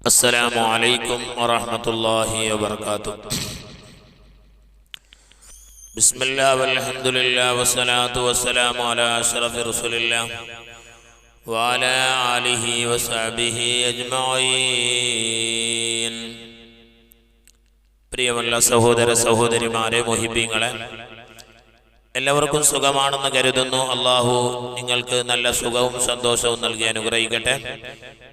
അസ്സലാമു അലൈക്കും വറഹ്മത്തുള്ളാഹി വബർക്കാത്തു ബിസ്മില്ലാ വൽഹംദുലില്ലാ വസ്സലാത്തു വസ്സലാമു അലാ അഷ്റഫി റസൂലില്ലാ വഅല ആലിഹി വസഹ്ബിഹി അജ്മഈൻ. പ്രിയമുള്ള സഹോദര സഹോദരിമാരെ മുഹിബീങ്ങളെ എല്ലാവർക്കും സുഖമാണെന്ന് കരുതുന്നു. അള്ളാഹു നിങ്ങൾക്ക് നല്ല സുഖവും സന്തോഷവും നൽകി അനുഗ്രഹിക്കട്ടെ.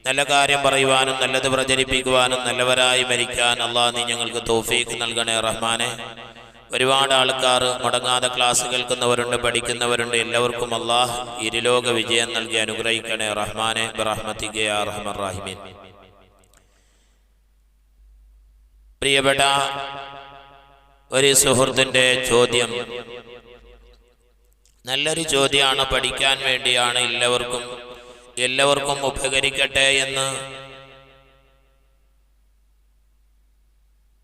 നല്ല കാര്യം പറയുവാനും നല്ലത് പ്രചരിപ്പിക്കുവാനും നല്ലവരായി മരിക്കാൻ അള്ളാഹ് നീ ഞങ്ങൾക്ക് തോഫീക്ക് നൽകണേ റഹ്മാനെ. ഒരുപാട് ആൾക്കാർ മുടങ്ങാതെ ക്ലാസ് കേൾക്കുന്നവരുണ്ട് പഠിക്കുന്നവരുണ്ട്. എല്ലാവർക്കും അള്ളാഹ് ഇരുലോക വിജയം നൽകി അനുഗ്രഹിക്കണേ റഹ്മാനെ. റഹ്മത്തിക്ക് യാ റഹ്മർ റാഹിമീൻ. പ്രിയപ്പെട്ട ഒരു സുഹൃത്തിന്റെ ചോദ്യം. നല്ലൊരു ചോദ്യമാണ് പഠിക്കാൻ വേണ്ടിയാണ് എല്ലാവർക്കും എല്ലാവർക്കും ഉപകരിക്കട്ടെ എന്ന്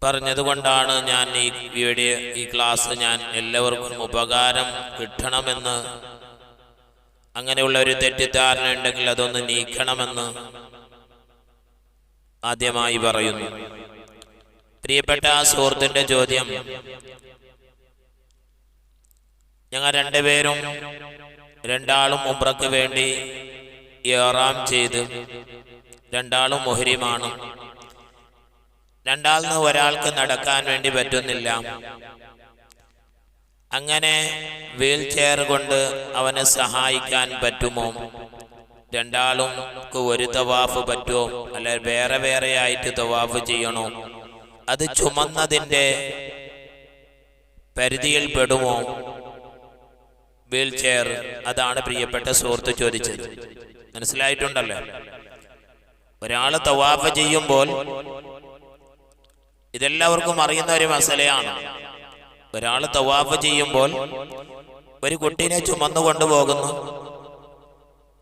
പറഞ്ഞതുകൊണ്ടാണ് ഞാൻ ഈ വീഡിയോ ഈ ക്ലാസ് ഞാൻ എല്ലാവർക്കും ഉപകാരം കിട്ടണമെന്ന്. അങ്ങനെയുള്ള ഒരു തെറ്റിദ്ധാരണ ഉണ്ടെങ്കിൽ അതൊന്ന് നീക്കണമെന്ന് ആദ്യമായി പറയുന്നു. പ്രിയപ്പെട്ട ആ സുഹൃത്തിന്റെ ചോദ്യം ഞങ്ങൾ രണ്ടുപേരും രണ്ടാളും ഉംറക്ക് വേണ്ടി ഏറാം ചെയ്ത് രണ്ടാളും മുഹരിമാണ്. രണ്ടാളിന് ഒരാൾക്ക് നടക്കാൻ വേണ്ടി പറ്റുന്നില്ല. അങ്ങനെ വീൽ ചെയർ കൊണ്ട് അവനെ സഹായിക്കാൻ പറ്റുമോ? രണ്ടാളും ഒരു തവാഫ് പറ്റുമോ? അല്ലെ വേറെ വേറെ ആയിട്ട് തവാഫ് ചെയ്യണോ? അത് ചുമന്നതിന്റെ പരിധിയിൽ പെടുമോ? വീൽ ചെയർ അതാണ് പ്രിയപ്പെട്ട സുഹൃത്ത് ചോദിച്ചത്. മനസ്സിലായിട്ടുണ്ടല്ലോ? ഒരാൾ തവാഫ് ചെയ്യുമ്പോൾ ഇതെല്ലാവർക്കും അറിയുന്ന ഒരു മസലയാണ്. ഒരാൾ തവാഫ് ചെയ്യുമ്പോൾ ഒരു കുട്ടീനെ ചുമന്നു കൊണ്ടുപോകുന്നു.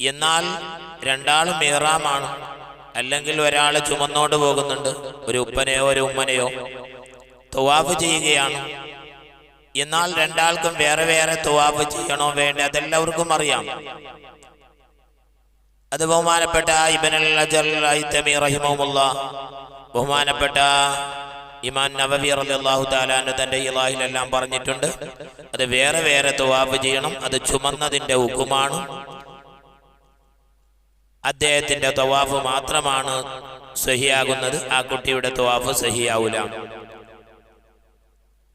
എന്നാൽ രണ്ടാളും മീറാമാണ് അല്ലെങ്കിൽ ഒരാൾ ചുമന്നോണ്ട് പോകുന്നുണ്ട്. ഒരു ഉപ്പനെയോ ഒരു ഉമ്മനെയോ. തവാഫ് ചെയ്യുകയാണ്. എന്നാൽ രണ്ടാൾക്കും വേറെ വേറെ തുവാബ് ചെയ്യണോ വേണ്ട അതെല്ലാവർക്കും അറിയാം. അത് ബഹുമാനപ്പെട്ട ബഹുമാനപ്പെട്ട ഇമാൻ നബബി അള്ളാഹു താലാന് തന്റെ ഇലാഹിലെല്ലാം പറഞ്ഞിട്ടുണ്ട്. അത് വേറെ വേറെ തുവാബ് ചെയ്യണം അത് ചുമന്നതിന്റെ ഉക്കുമാണ്. അദ്ദേഹത്തിന്റെ തവാഫ് മാത്രമാണ് സഹിയാകുന്നത് ആ കുട്ടിയുടെ തവാഫ് സഹിയാവൂല.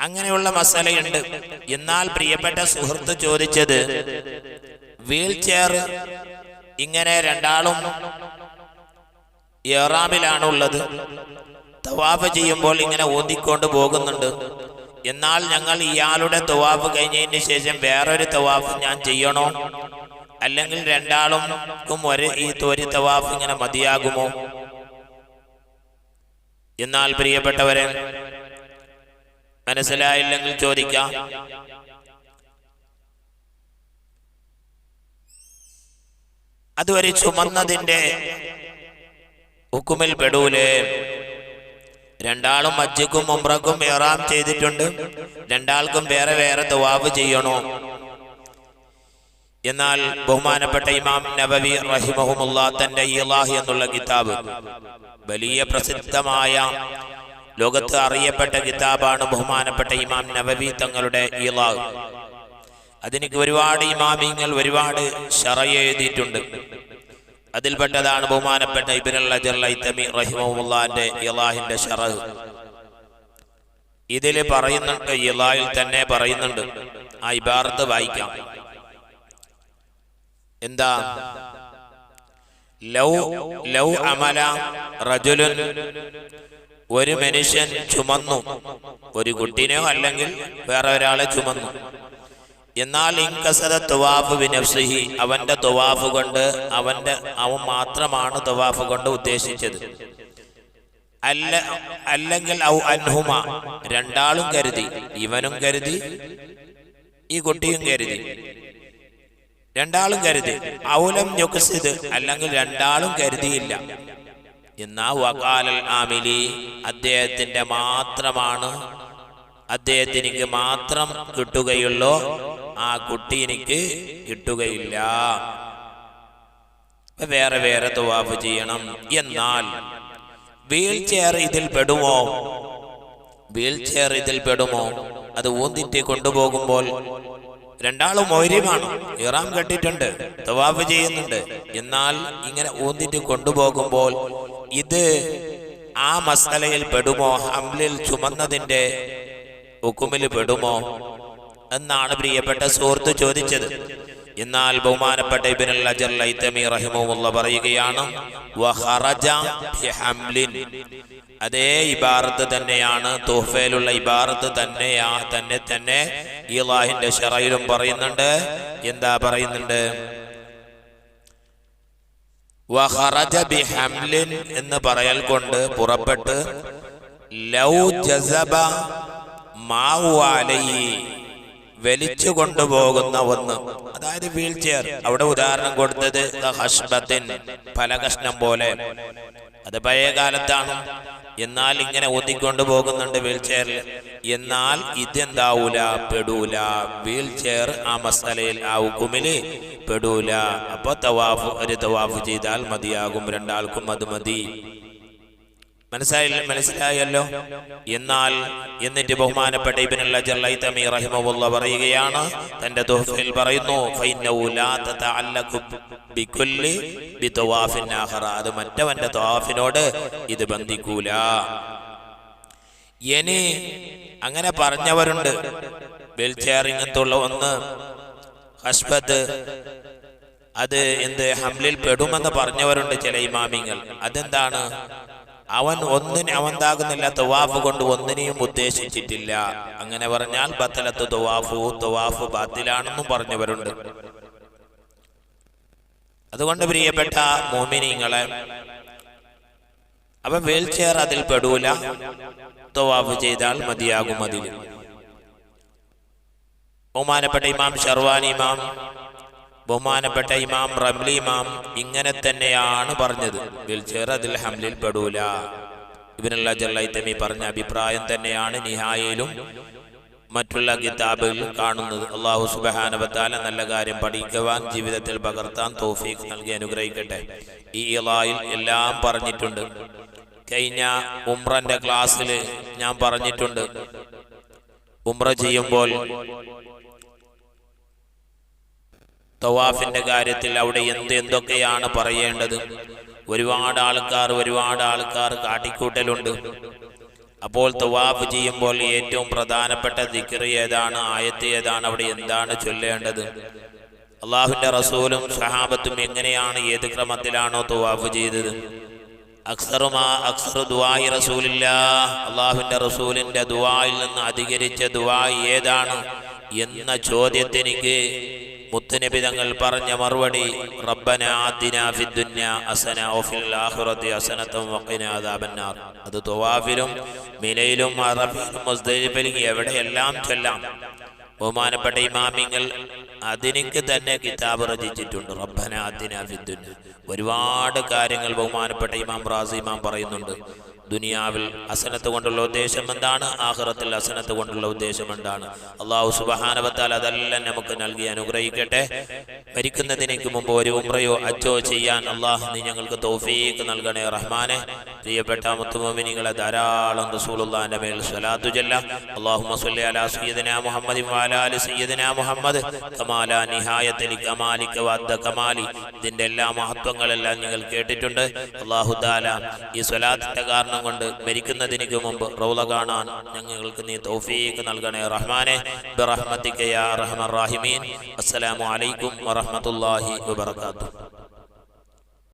അങ്ങനെയുള്ള മസാലയുണ്ട്. എന്നാൽ പ്രിയപ്പെട്ട സുഹൃത്ത് ചോദിച്ചത് വീൽ ചെയർ ഇങ്ങനെ രണ്ടാളും ഏറാമിലാണുള്ളത് തവാഫ് ചെയ്യുമ്പോൾ ഇങ്ങനെ ഓന്തിക്കൊണ്ട് പോകുന്നുണ്ട്. എന്നാൽ ഞങ്ങൾ ഇയാളുടെ തവാഫ് കഴിഞ്ഞതിന് ശേഷം വേറൊരു തവാഫ് ഞാൻ ചെയ്യണോ? അല്ലെങ്കിൽ രണ്ടാളും ഒരു ഈ തോരി തവാഫ് ഇങ്ങനെ മതിയാകുമോ? എന്നാൽ പ്രിയപ്പെട്ടവരെ മനസ്സിലായില്ലെങ്കിൽ ചോദിക്കാം. അതുവരെ ചുമന്നതിന്റെ ഹുക്കുമിൽ പെടൂലേ. രണ്ടാളും മജ്ജക്കും ഉംറക്കും ഏറാം ചെയ്തിട്ടുണ്ട്. രണ്ടാൾക്കും വേറെ വേറെ തവാഫ് ചെയ്യണോ. എന്നാൽ ബഹുമാനപ്പെട്ട ഇമാം നബവി റഹിമഹുമുള്ള തന്റെ ഇലാഹി എന്നുള്ള കിതാബ് വലിയ പ്രസിദ്ധമായ ലോകത്ത് അറിയപ്പെട്ട കിതാബാണ് ബഹുമാനപ്പെട്ട ഇമാം നവവി തങ്ങളുടെ ഇലാഹ്. അതിനിക്ക് ഒരുപാട് ഇമാമിങ്ങൾ ഒരുപാട് ശറയെഴുതിയിട്ടുണ്ട് അതിൽപ്പെട്ടതാണ് ബഹുമാനപ്പെട്ട ഇബിനുൽ റഹിമുല്ലാന്റെ ഇലാഹിന്റെ ഷറഹ് ഇതിൽ പറയുന്നുണ്ട് ഇലാഹിൽ തന്നെ പറയുന്നുണ്ട്. ആ ഇബാർത്ത് വായിക്കാം. എന്താ? ലൗ ലൗ അമല റജുലുൻ ഒരു മനുഷ്യൻ ചുമന്നു. ഒരു കുട്ടീനെയോ അല്ലെങ്കിൽ വേറെ ഒരാളെ ചുമന്നു. എന്നാൽ ഇൻകസര തുവാഫ് വിനഫ്സിഹി അവന്റെ തുവാഫ് കൊണ്ട് അവന്റെ അവൻ മാത്രമാണ് തുവാഫ് കൊണ്ട് ഉദ്ദേശിച്ചത്. അല്ല അല്ലെങ്കിൽ ഔ അൻഹുമ രണ്ടാളും കരുതി. ഇവനും കരുതി ഈ കുട്ടിയും കരുതി. രണ്ടാളും കരുതി. ഔലം യുക്സിദ് അല്ലെങ്കിൽ രണ്ടാളും കരുതിയില്ല. എന്നാ വകാലൽ ആമിലി അദ്ദേഹത്തിന്റെ മാത്രമാണ്. അദ്ദേഹത്തിന് എനിക്ക് മാത്രം കിട്ടുകയുള്ളൂ. ആ കുട്ടി എനിക്ക് കിട്ടുകയില്ല. വേറെ വേറെ തുവാഫ് ചെയ്യണം. എന്നാൽ വീൽ ചെയർ ഇതിൽ പെടുമോ? വീൽ ചെയർ ഇതിൽ പെടുമോ? അത് ഊന്തിറ്റ് കൊണ്ടുപോകുമ്പോൾ രണ്ടാളും മൗര്യമാണ് ഇറാം കെട്ടിട്ടുണ്ട്. തവാഫ് ചെയ്യുന്നുണ്ട്. എന്നാൽ ഇങ്ങനെ ഊന്തിറ്റി കൊണ്ടുപോകുമ്പോൾ ഇത് ആ മസലയിൽ പെടുമോ? ഹംലിൽ ചുമന്നതിന്റെ ഹുക്കുമിൽ പെടുമോ? എന്നാണ് പ്രിയപ്പെട്ട സുഹൃത്ത് ചോദിച്ചത്. എന്നാൽ ബഹുമാനപ്പെട്ട ഇബ്നുൽ അജർ ലൈതമി റഹിമഹുള്ള പറയുകയാണ് അതേ ഇബാറത്ത് തന്നെയാണ് തോഫയിലുള്ള ഇബാറത്ത് തന്നെയാ തന്നെ തന്നെ ഈ ലാഹിന്റെ ഷറയിലും പറയുന്നുണ്ട്. എന്താ പറയുന്നുണ്ട്? വഖറജ ബിഹംലിൻ എന്ന് പറയൽ കൊണ്ട് പുറപ്പെട്ട് ലൗ ജസബ മാവുവാലയി വലിച്ചു കൊണ്ടുപോകുന്ന ഒന്ന്. അതായത് വീൽ ചെയർ അവിടെ ഉദാഹരണം കൊടുത്തത് പല കഷ്ണം പോലെ. അത് പഴയ കാലത്താണ്. എന്നാൽ ഇങ്ങനെ ഊതിക്കൊണ്ട് പോകുന്നുണ്ട് വീൽ ചെയറിൽ എന്നാൽ ഇതെന്താവൂല? പെടൂല. വീൽ ചെയർ ആ മസാലയിൽ ആ ഉക്കുമിൽ പെടൂല. അപ്പൊ തവാഫ് ഒരു തവാഫ് ചെയ്താൽ മതിയാകും. രണ്ടാൾക്കും അത് മതി. മനസ്സിലായി മനസ്സിലായല്ലോ. എന്നാൽ എന്നിട്ട് ബഹുമാനപ്പെട്ട ഇബ്നുൽ അജർ ലൈതമി റഹിമഹുള്ള പറയുകയാണ് തന്റെ തുഹഫയിൽ പറയുന്നു അത് മറ്റവന്റെ തവാഫിനോട് ഇത് ബന്ധിക്കൂല. ഇനി അങ്ങനെ പറഞ്ഞവരുണ്ട്. വീൽചെയർ ഇങ്ങനത്തുള്ള ഒന്ന് ഹസ്ബത്ത് അത് എന്ത് ഹംലിൽ പെടുമെന്ന് പറഞ്ഞവരുണ്ട് ചില ഇമാമിങ്ങൾ. അതെന്താണ്? അവൻ ഒന്നിന് അവന്താകുന്നില്ല തവാഫ് കൊണ്ട് ഒന്നിനെയും ഉദ്ദേശിച്ചിട്ടില്ല. അങ്ങനെ പറഞ്ഞാൽ ബത്തലത്ത് തവാഫു തവാഫ് ബാത്തിലാണെന്നും പറഞ്ഞവരുണ്ട്. അതുകൊണ്ട് പ്രിയപ്പെട്ട മോമിനിങ്ങളെ അവൻ വീൽ ചെയർ അതിൽ പെടൂല. തവാഫ് ചെയ്താൽ മതിയാകും അതിൽ. ബഹുമാനപ്പെട്ട ഇമാം ഷർവാനി ഇമാം ബഹുമാനപ്പെട്ട ഇമാം റംലി ഇമാം ഇങ്ങനെ തന്നെയാണ് പറഞ്ഞത്. വീൽ ചെയർ അതിൽ ഹംലിൽ പെടൂല ഇബിനുള്ള ജല്ലൈത്തമി പറഞ്ഞ അഭിപ്രായം തന്നെയാണ് നിഹായയിലും മറ്റുള്ള കിതാബിൽ കാണുന്നത്. അള്ളാഹു സുബഹാനബത്താല നല്ല കാര്യം പഠിക്കുവാൻ ജീവിതത്തിൽ പകർത്താൻ തോഫീഖ് നൽകി അനുഗ്രഹിക്കട്ടെ. ഈ ഇളായിൽ എല്ലാം പറഞ്ഞിട്ടുണ്ട്. കഴിഞ്ഞ ഉംറന്റെ ക്ലാസ്സിൽ ഞാൻ പറഞ്ഞിട്ടുണ്ട്. ഉംറ ചെയ്യുമ്പോൾ തവാഫിന്റെ കാര്യത്തിൽ അവിടെ എന്ത് എന്തൊക്കെയാണ് പറയേണ്ടത്? ഒരുപാട് ആൾക്കാർ ഒരുപാട് ആൾക്കാർ കാട്ടിക്കൂട്ടലുണ്ട്. അപ്പോൾ തവാഫ് ചെയ്യുമ്പോൾ ഏറ്റവും പ്രധാനപ്പെട്ട ദിക്കർ ഏതാണ് ആയത്ത് ഏതാണ് അവിടെ എന്താണ് ചൊല്ലേണ്ടത്? അള്ളാഹുവിന്റെ റസൂലും സഹാബത്തും എങ്ങനെയാണ് ഏത് ക്രമത്തിലാണോ തവാഫ് ചെയ്തത്? അക്സറുമാ അക്സറു ദുവായി റസൂലില്ല അള്ളാഹുവിന്റെ റസൂലിന്റെ ദുആയിൽ നിന്ന് അധികരിച്ച ദുആ ഏതാണ് എന്ന ചോദ്യത്തിനിക്ക് മുത്തുനബി തങ്ങൾ പറഞ്ഞ മറുപടി റബ്ബന ഫിദ്ദുന്യ അസന വഫിൽ ആഖിറതി അദാബന്നാർ അത് എവിടെയെല്ലാം ചൊല്ലാം. ബഹുമാനപ്പെട്ട ഇമാമിങ്ങൾ അതിനിക്ക് തന്നെ കിതാബ് രചിച്ചിട്ടുണ്ട്. റബ്ബന ആതിന ഫിദ്ദുന്യ ഒരുപാട് കാര്യങ്ങൾ ബഹുമാനപ്പെട്ട ഇമാം റാസി ഇമാം പറയുന്നുണ്ട്. ദുനിയാവിൽ അസനത്ത് കൊണ്ടുള്ള ഉദ്ദേശം എന്താണ്? ആഹ്റത്തിൽ അസനത്ത് കൊണ്ടുള്ള ഉദ്ദേശം എന്താണ്? അള്ളാഹു സുബഹാനവത്താൽ അതെല്ലാം നമുക്ക് നൽകി അനുഗ്രഹിക്കട്ടെ. മരിക്കുന്നതിനേക്ക് മുമ്പ് ഒരു ഉമ്രയോ അച്ചോ ചെയ്യാൻ അള്ളാഹ് നീ ഞങ്ങൾക്ക് തോഫീക്ക് നൽകണേ റഹ്മാനെ. പ്രിയപ്പെട്ട മുത്തുമോമിനികളെ ധാരാളം റസൂലുള്ളാന്റെ മേൽ സ്വലാത്തു ചൊല്ല. അല്ലാഹുമ്മ സ്വല്ലി അലാ സയ്യിദിന മുഹമ്മദി വഅലാ ആലി സയ്യിദിന മുഹമ്മദ്. കമാല നിഹായത്തിൽ കമാലിക വദ കമാലി. ഇതിന്റെ എല്ലാ മഹത്വങ്ങളെല്ലാം നിങ്ങൾ കേട്ടിട്ടുണ്ട്. അള്ളാഹു താല ഈ സ്വലാത്തിന്റെ കാരണം കൊണ്ട് മരിക്കുന്നതിന് മുമ്പ് റൗള കാണാൻ ഞങ്ങൾക്ക് നീ തൗഫീഖ് നൽകണേ റഹ്മാനെ. ബിറഹ്മതിക യാ റഹ്മൻ. അസ്സലാമു അലൈക്കും വറഹ്മത്തുള്ളാഹി വബറകാതുഹു.